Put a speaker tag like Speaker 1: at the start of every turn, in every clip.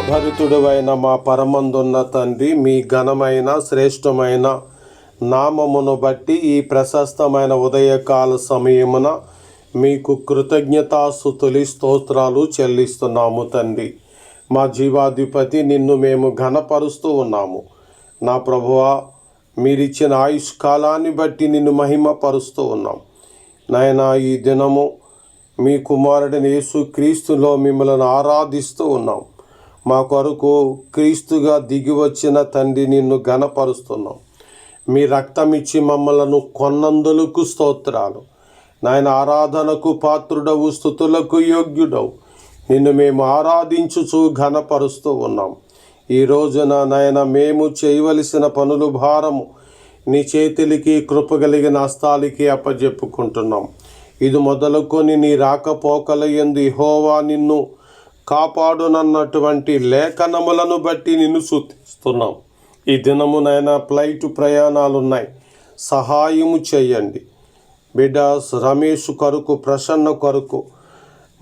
Speaker 1: కృపాభరితుడువైన మా పరమందున్న తండ్రి మీ ఘనమైన శ్రేష్టమైన నామమును బట్టి ఈ ప్రశస్తమైన ఉదయకాల సమయమున మీకు కృతజ్ఞతాస్థుతులి స్తోత్రాలు చెల్లిస్తున్నాము తండ్రి. మా జీవాధిపతి నిన్ను మేము ఘనపరుస్తూ ఉన్నాము. నా ప్రభువా మీరిచ్చిన ఆయుష్ కాలాన్ని బట్టి నిన్ను మహిమపరుస్తూ ఉన్నాం. నాయనా ఈ దినము మీ కుమారుడిని యేసు క్రీస్తులో మిమ్మల్ని ఆరాధిస్తూ ఉన్నాం. మా కొరకు క్రీస్తుగా దిగి వచ్చిన తండ్రి నిన్ను ఘనపరుస్తున్నాం. మీ రక్తం ఇచ్చి మమ్మలను కొన్నందులకు స్తోత్రాలు. నాయన ఆరాధనకు పాత్రుడవు స్థుతులకు యోగ్యుడవు. నిన్ను మేము ఆరాధించుచు ఘనపరుస్తూ ఉన్నాం. ఈ రోజున నాయన మేము చేయవలసిన పనులు భారము. నీ చేతులకి కృపగలిగిన హస్తాలకి అప్పజెప్పుకుంటున్నాం. ఇది మొదలుకొని నీ రాకపోకల ఎందు హోవా నిన్ను కాపాడునన్నటువంటి లేఖనములను బట్టి నిన్ను సూచిస్తున్నాం ఈ దినమునైనా ఫ్లైట్ ప్రయాణాలు ఉన్నాయి సహాయము చేయండి. బిడ్డ రమేష్ కొరకు ప్రసన్న కొరకు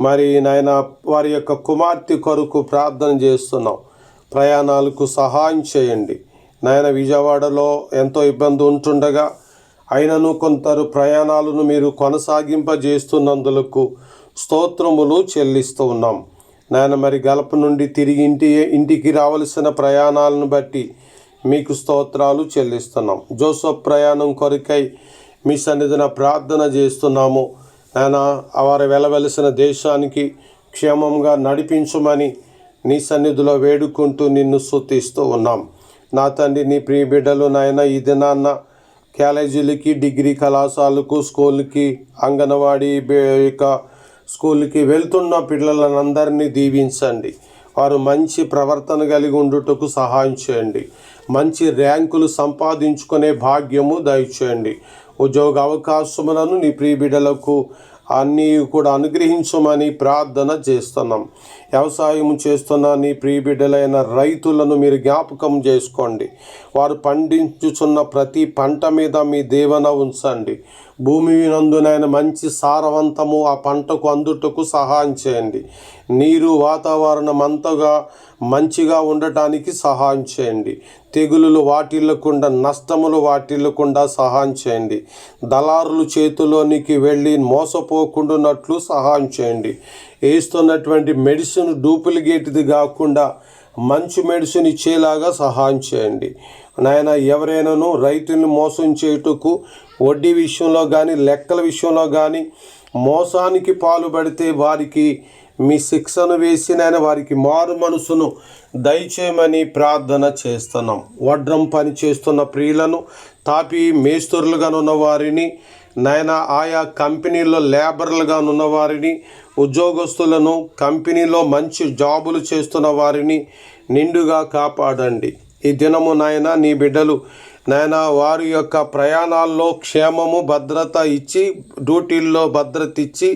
Speaker 1: మరి నాయన వారి యొక్క కుమార్తె కొరకు ప్రార్థన చేస్తున్నాం. ప్రయాణాలకు సహాయం చేయండి. నాయన విజయవాడలో ఎంతో ఇబ్బంది ఉంటుండగా అయినను కొందరు ప్రయాణాలను మీరు కొనసాగింపజేస్తున్నందులకు స్తోత్రములు చెల్లిస్తూ ఉన్నాం. నాయన మరి గలప నుండి తిరిగి ఇంటి ఇంటికి రావలసిన ప్రయాణాలను బట్టి మీకు స్తోత్రాలు చెల్లిస్తున్నాం. జోసఫ్ ప్రయాణం కొరకై మీ సన్నిధిన ప్రార్థన చేస్తున్నాము. నాయన వారు వెళ్ళవలసిన దేశానికి క్షేమంగా నడిపించమని నీ సన్నిధిలో వేడుకుంటూ నిన్ను స్తుతిస్తూ ఉన్నాం. నా తండ్రి నీ ప్రియ బిడ్డలు నాయన ఈ దినాన్న కాలేజీలకి డిగ్రీ కళాశాలకు స్కూల్కి అంగన్వాడీ యొక్క స్కూల్కి వెళ్తున్న పిల్లలందరినీ దీవించండి. వారు మంచి ప్రవర్తన కలిగి ఉండుటకు సహాయం చేయండి. మంచి ర్యాంకులు సంపాదించుకునే భాగ్యము దయచేయండి. ఉద్యోగ అవకాశములను నీ ప్రియ అన్నీ కూడా అనుగ్రహించమని ప్రార్థన చేస్తున్నాం. వ్యవసాయం చేస్తున్న నీ ప్రియబిడ్డలైన రైతులను మీరు జ్ఞాపకం చేసుకోండి. వారు పండించుచున్న ప్రతి పంట మీద మీ దేవన ఉంచండి. భూమి నందునైన మంచి సారవంతము ఆ పంటకు అందుటకు సహాయం చేయండి. నీరు వాతావరణం అంతగా మంచిగా ఉండటానికి సహాయం చేయండి. తెగులులు వాటిల్లకుండా నష్టములు వాటిల్లకుండా సహాయం చేయండి. దళారులు చేతిలోనికి వెళ్ళి మోసపోకుండానట్లు సహాయం చేయండి. వేస్తున్నటువంటి మెడిసిన్ డూప్లికేట్ది కాకుండా మంచి మెడిసిన్ ఇచ్చేలాగా సహాయం చేయండి. నాయన ఎవరైనాను రైతులను మోసం చేయుటకు వడ్డీ విషయంలో కానీ లెక్కల విషయంలో కానీ మోసానికి పాల్పడితే వారికి మీ శిక్షను వేసి నాయన వారికి మారు మనసును దయచేయమని ప్రార్థన చేస్తున్నాం. వడ్రం పని చేస్తున్న ప్రియులను తాపి మేస్తురులుగా ఉన్న వారిని నాయన ఆయా కంపెనీల్లో లేబర్లుగా ఉన్న వారిని ఉద్యోగస్తులను కంపెనీలో మంచి జాబులు చేస్తున్న వారిని నిండుగా కాపాడండి. ఈ దినము నాయన నీ బిడ్డలు నాయన వారి యొక్క ప్రయాణాల్లో క్షేమము భద్రత ఇచ్చి డ్యూటీల్లో భద్రత ఇచ్చి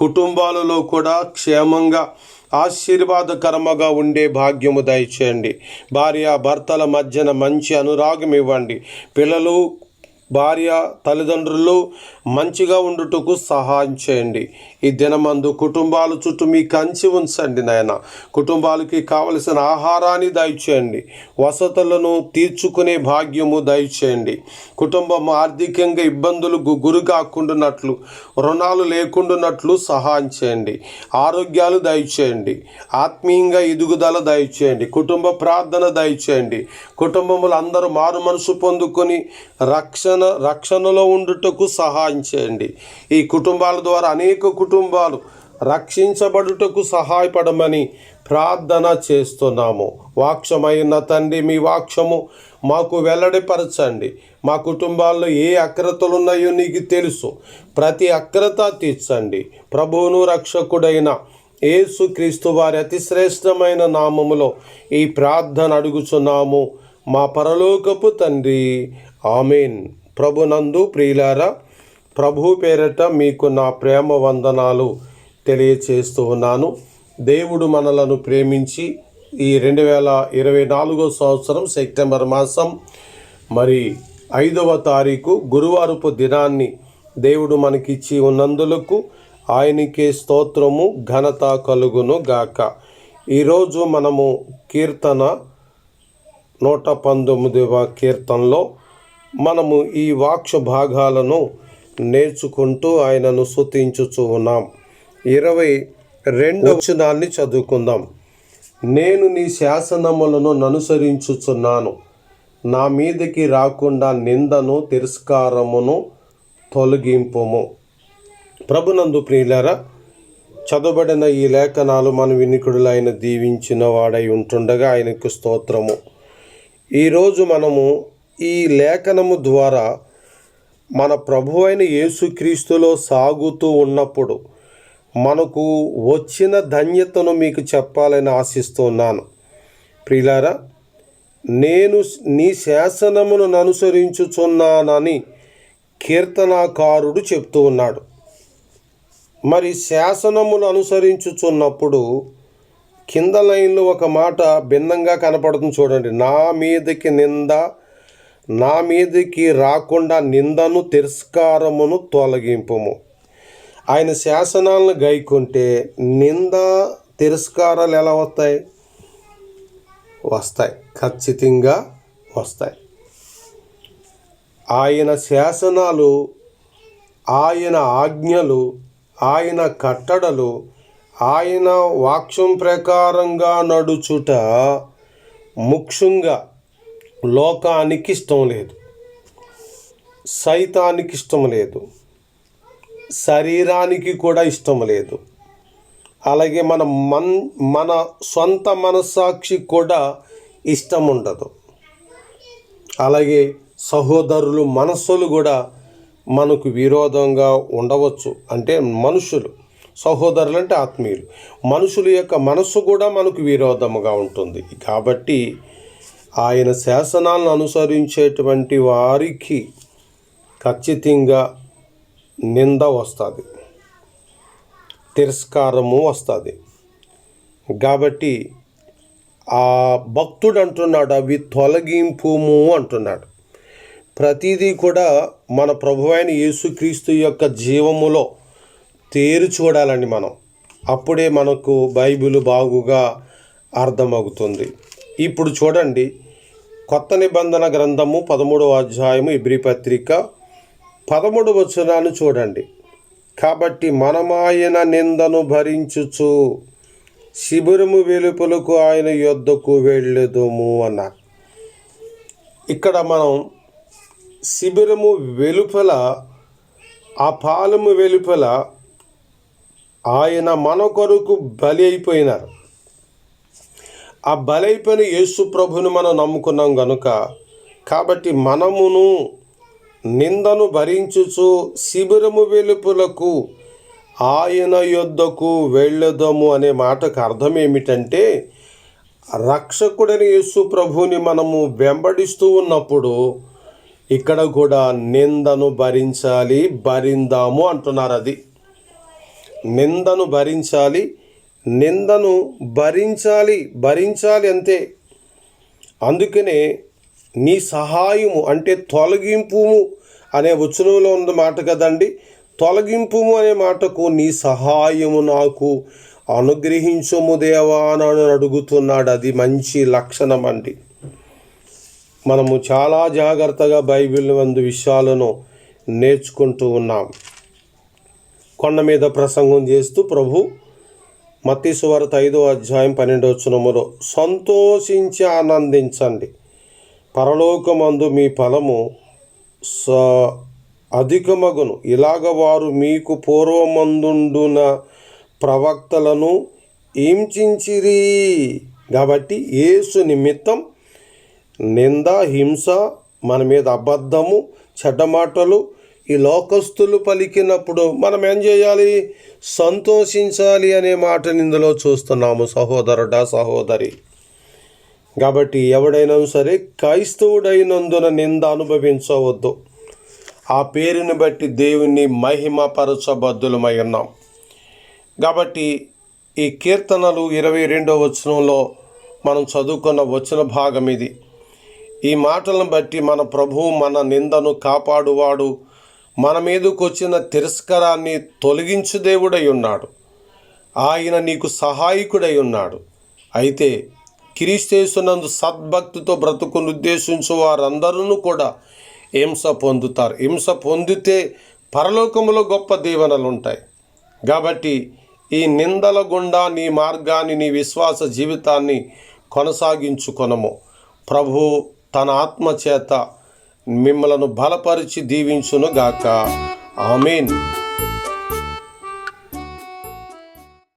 Speaker 1: కుటుంబాలలో కూడా క్షేమంగా ఆశీర్వాదకరముగా ఉండే భాగ్యము దయచేయండి. భార్య భర్తల మధ్యన మంచి అనురాగం ఇవ్వండి. పిల్లలు భార్య తల్లిదండ్రులు మంచిగా ఉండుటకు సహాయం చేయండి. ఈ దినమందు కుటుంబాల చుట్టూ మీ కంచి ఉంచండి నాయన. కుటుంబాలకి కావలసిన ఆహారాన్ని దయచేయండి. వసతులను తీర్చుకునే భాగ్యము దయచేయండి. కుటుంబం ఆర్థికంగా ఇబ్బందులకు గురి కాకుండానట్లు రుణాలు లేకుండానట్లు సహాయం చేయండి. ఆరోగ్యాలు దయచేయండి. ఆత్మీయంగా ఎదుగుదల దయచేయండి. కుటుంబ ప్రార్థన దయచేయండి. కుటుంబములు అందరూ మారు మనసు పొందుకొని రక్షణ రక్షణలో ఉండుటకు సహాయం చేయండి ఈ కుటుంబాల ద్వారా అనేక కుటుంబాలు రక్షించబడుటకు సహాయపడమని ప్రార్థన చేస్తున్నాము. వాక్షమైన తండ్రి మీ వాక్షము మాకు వెల్లడిపరచండి. మా కుటుంబాల్లో ఏ అక్రతలు ఉన్నాయో నీకు తెలుసు. ప్రతి అక్రత తీర్చండి. ప్రభువును రక్షకుడైన యేసు క్రీస్తు వారి అతి శ్రేష్టమైన నామములో ఈ ప్రార్థన అడుగుచున్నాము. మా పరలోకపు తండ్రి. ఆమెన్. ప్రభునందు ప్రియులారా ప్రభు పేరట మీకు నా ప్రేమ వందనాలు తెలియచేస్తూ ఉన్నాను. దేవుడు మనలను ప్రేమించి ఈ రెండు వేల ఇరవై నాలుగో సంవత్సరం సెప్టెంబర్ మాసం మరి ఐదవ తారీఖు గురువారపు దినాన్ని దేవుడు మనకిచ్చి ఉన్నందులకు ఆయనకే స్తోత్రము ఘనత కలుగును గాక. ఈరోజు మనము కీర్తన నూట పంతొమ్మిదవ కీర్తనలో మనము ఈ వాక్ష భాగాలను నేర్చుకుంటూ ఆయనను స్తుతించుచూ ఉన్నాం. ఇరవై రెండవ వచనాన్ని చదువుకుందాం. నేను నీ శాసనములను అనుసరించుచున్నాను నా మీదకి రాకుండా నిందను తిరస్కారమును తొలగింపుము. ప్రభునందు ప్రియులారా చదవబడిన ఈ లేఖనాలు మన వినికుడులైన దీవించిన వాడై ఉంటుండగా ఆయనకు స్తోత్రము. ఈరోజు మనము ఈ లేఖనము ద్వారా మన ప్రభు అయిన యేసుక్రీస్తులో సాగుతూ ఉన్నప్పుడు మనకు వచ్చిన ధన్యతను మీకు చెప్పాలని ఆశిస్తున్నాను. ప్రియులారా నేను నీ శాసనమును అనుసరించుచున్నానని కీర్తనాకారుడు చెప్తూ ఉన్నాడు. మరి శాసనములు అనుసరించుచున్నప్పుడు కింద లైన్లో ఒక మాట భిన్నంగా కనపడుతుంది చూడండి. నా మీదకి నింద నా మీదకి రాకుండా నిందను తిరస్కారమును తొలగింపుము. ఆయన శాసనాలను గైకుంటే నింద తిరస్కారాలు ఎలా వస్తాయి? వస్తాయి. ఖచ్చితంగా వస్తాయి. ఆయన శాసనాలు ఆయన ఆజ్ఞలు ఆయన కట్టడలు ఆయన వాక్యం ప్రకారంగా నడుచుట ముఖ్యంగా లోకానికి ఇష్టం లేదు. సైతానికి ఇష్టం లేదు. శరీరానికి కూడా ఇష్టం లేదు. అలాగే మన మన్ మన సొంత మనస్సాక్షి కూడా ఇష్టం ఉండదు. అలాగే సహోదరులు మనస్సులు కూడా మనకు విరోధంగా ఉండవచ్చు. అంటే మనుషులు సహోదరులు అంటే ఆత్మీయులు. మనుషుల యొక్క మనస్సు కూడా మనకు విరోధముగా ఉంటుంది. కాబట్టి ఆయన శాసనాలను అనుసరించేటువంటి వారికి ఖచ్చితంగా నింద వస్తుంది. తిరస్కారము వస్తుంది. కాబట్టి ఆ భక్తుడు అంటున్నాడు అవి తొలగింపుము అంటున్నాడు. ప్రతిదీ కూడా మన ప్రభు అయిన యేసుక్రీస్తు యొక్క జీవములో తేరు చూడాలండి మనం. అప్పుడే మనకు బైబిల్ బాగుగా అర్థమవుతుంది. ఇప్పుడు చూడండి కొత్త నిబంధన గ్రంథము పదమూడవ అధ్యాయము ఇబ్రి పత్రిక పదమూడు వచనాన్ని చూడండి. కాబట్టి మనమాయన నిందను భరించుచు శిబిరము వెలుపలకు ఆయన యొద్దకు వెళ్ళదుము అన్న. ఇక్కడ మనం శిబిరము వెలుపల ఆ పాలము వెలుపల ఆయన మన కొరకు బలి అయిపోయినారు. ఆ బలైపోయిన యేసు ప్రభుని మనం నమ్ముకున్నాం గనుక కాబట్టి మనమును నిందను భరించుచు శిబిరము వెలుపులకు ఆయన యొద్దకు వెళ్ళదము అనే మాటకు అర్థం ఏమిటంటే రక్షకుడని యేసు ప్రభుని మనము వెంబడిస్తూ ఉన్నప్పుడు ఇక్కడ కూడా నిందను భరించాలి భరిందాము అంటున్నారు అది. నిందను భరించాలి నిందను భరించాలి భరించాలి అంతే. అందుకనే నీ సహాయము అంటే తొలగింపుము అనే వచనంలో ఉన్న మాట కదండి. తొలగింపుము అనే మాటకు నీ సహాయము నాకు అనుగ్రహించము దేవా అని అడుగుతున్నాడు. అది మంచి లక్షణం అండి. మనము చాలా జాగ్రత్తగా బైబిల్ వందు విషయాలను నేర్చుకుంటూ ఉన్నాం. కొండ మీద ప్రసంగం చేస్తూ ప్రభు మత్తీశ్వరత ఐదో అధ్యాయం పన్నెండవ చునములో సంతోషించి ఆనందించండి. పరలోకమందు మీ ఫలము స అధికమగును. ఇలాగ వారు మీకు పూర్వమందుండున ప్రవక్తలను హింసించిరి. కాబట్టి యేసు నిమిత్తం నింద హింస మన మీద అబద్ధము చెడ్డ మాటలు ఈ లోకస్తులు పలికినప్పుడు మనం ఏం చేయాలి? సంతోషించాలి అనే మాటని ఇందులో చూస్తున్నాము సహోదరుడా సహోదరి. కాబట్టి ఎవడైనా సరే క్రైస్తవుడైనందున నింద అనుభవించవద్దు. ఆ పేరుని బట్టి దేవుణ్ణి మహిమపరచబద్దులమై ఉన్నాం. కాబట్టి ఈ కీర్తనలు ఇరవై రెండో వచనంలో మనం చదువుకున్న వచన భాగం ఇది. ఈ మాటలను బట్టి మన ప్రభువు మన నిందను కాపాడువాడు మన మీదకు వచ్చిన తిరస్కారాన్ని తొలగించు దేవుడై ఉన్నాడు. ఆయన నీకు సహాయకుడై ఉన్నాడు. అయితే క్రీస్తేసునందు సద్భక్తితో బ్రతుకును ఉద్దేశించు వారందరూ కూడా హింస పొందుతారు. హింస పొందితే పరలోకములో గొప్ప దీవెనలు ఉంటాయి కాబట్టి ఈ నిందల గుండా నీ మార్గాన్ని నీ విశ్వాస జీవితాన్ని కొనసాగించుకొనము. ప్రభు తన ఆత్మ చేత మిమ్మలను బలపరిచి దీవించును గాక ఆమెన్.